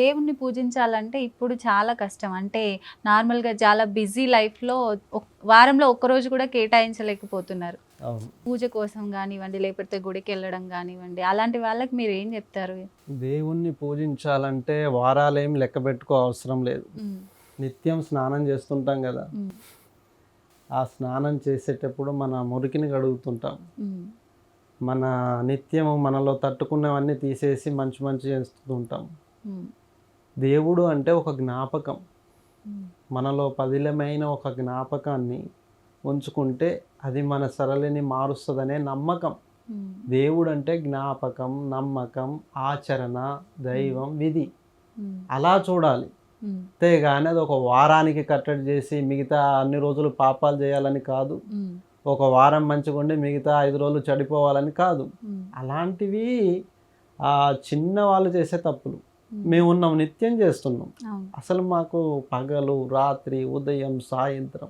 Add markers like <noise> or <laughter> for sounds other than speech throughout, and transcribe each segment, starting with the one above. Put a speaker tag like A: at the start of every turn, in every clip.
A: దేవుణ్ణి పూజించాలంటే ఇప్పుడు చాలా కష్టం. అంటే నార్మల్గా చాలా బిజీ లైఫ్లో వారంలో ఒక్కరోజు కూడా కేటాయించలేకపోతున్నారు. పూజ కోసం కానివ్వండి లేకపోతే గుడికి వెళ్ళడం కానివ్వండి అలాంటి వాళ్ళకి మీరు ఏం చెప్తారు?
B: దేవుణ్ణి పూజించాలంటే వారాలేం లెక్క పెట్టుకో అవసరం లేదు. నిత్యం స్నానం చేస్తుంటాం కదా. ఆ స్నానం చేసేటప్పుడు మన మురికిని కడుగుతుంటాం. మన నిత్యము మనలో తట్టుకున్నవన్నీ తీసేసి మంచి మంచి చేస్తుంటాం. దేవుడు అంటే ఒక జ్ఞాపకం. మనలో పదిలమైన ఒక జ్ఞాపకాన్ని ఉంచుకుంటే అది మన సరళిని మారుస్తుందనే నమ్మకం. దేవుడు అంటే జ్ఞాపకం నమ్మకం ఆచరణ దైవం విధి. అలా చూడాలి. అంతేగాని అది ఒక వారానికి కట్టడి చేసి మిగతా అన్ని రోజులు పాపాలు చేయాలని కాదు. ఒక వారం మంచిగా ఉండి మిగతా ఐదు రోజులు చెడిపోవాలని కాదు. అలాంటివి చిన్న వాళ్ళు చేసే తప్పులు. మేము ఉన్నాం నిత్యం చేస్తున్నాం. అసలు మాకు పగలు రాత్రి ఉదయం సాయంత్రం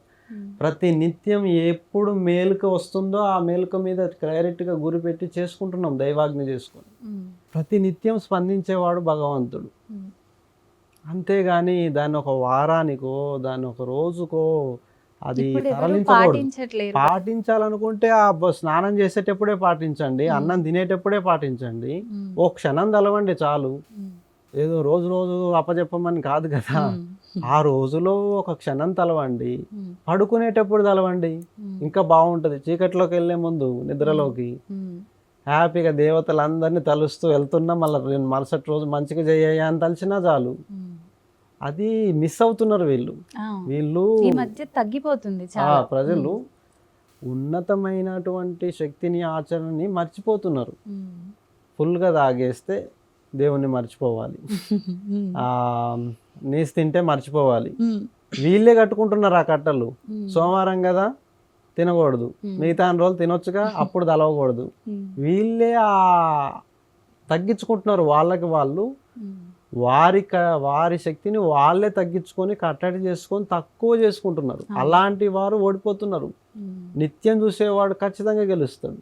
B: ప్రతి నిత్యం ఎప్పుడు మేలుక వస్తుందో ఆ మేలుక మీద క్లారిటీగా గురిపెట్టి చేసుకుంటున్నాం దైవాజ్ఞ చేసుకొని. ప్రతి నిత్యం స్పందించేవాడు భగవంతుడు. అంతేగాని దాన్ని ఒక వారానికో దాన్ని ఒక రోజుకో అది తరలించకూడదు. పాటించాలనుకుంటే ఆ స్నానం చేసేటప్పుడే పాటించండి అన్నం తినేటప్పుడే పాటించండి. ఓ క్షణం తలవండి చాలు. ఏదో రోజు రోజు అప్పచెప్పమని కాదు కదా. ఆ రోజులో ఒక క్షణం తలవండి. పడుకునేటప్పుడు తలవండి. ఇంకా బాగుంటుంది. చీకట్లోకి వెళ్ళే ముందు నిద్రలోకి. హ్యాపీగా దేవతలందరినీ తలుస్తూ వెళ్తున్నా మళ్ళీ మరుసటి రోజు మంచిగా చేయ అని తలిచినా చాలు. అది మిస్ అవుతున్నారు వీళ్ళు. వీళ్ళు
A: ఈ మధ్య తగ్గిపోతుంది
B: ప్రజలు ఉన్నతమైనటువంటి శక్తిని ఆచరణని మర్చిపోతున్నారు. ఫుల్గా తాగేస్తే దేవుణ్ణి మర్చిపోవాలి. <laughs> నీసు తింటే మర్చిపోవాలి. వీళ్ళే కట్టుకుంటున్నారు ఆ కట్టలు. సోమవారం కదా తినకూడదు. మిగతా రోజులు తినొచ్చుగా అప్పుడు తలవకూడదు. వీళ్ళే ఆ తగ్గించుకుంటున్నారు వాళ్ళకి వాళ్ళు. వారి వారి శక్తిని వాళ్ళే తగ్గించుకొని కట్టడి చేసుకొని తక్కువ చేసుకుంటున్నారు. అలాంటి వారు ఓడిపోతున్నారు. నిత్యం చూసేవాడు ఖచ్చితంగా గెలుస్తాడు.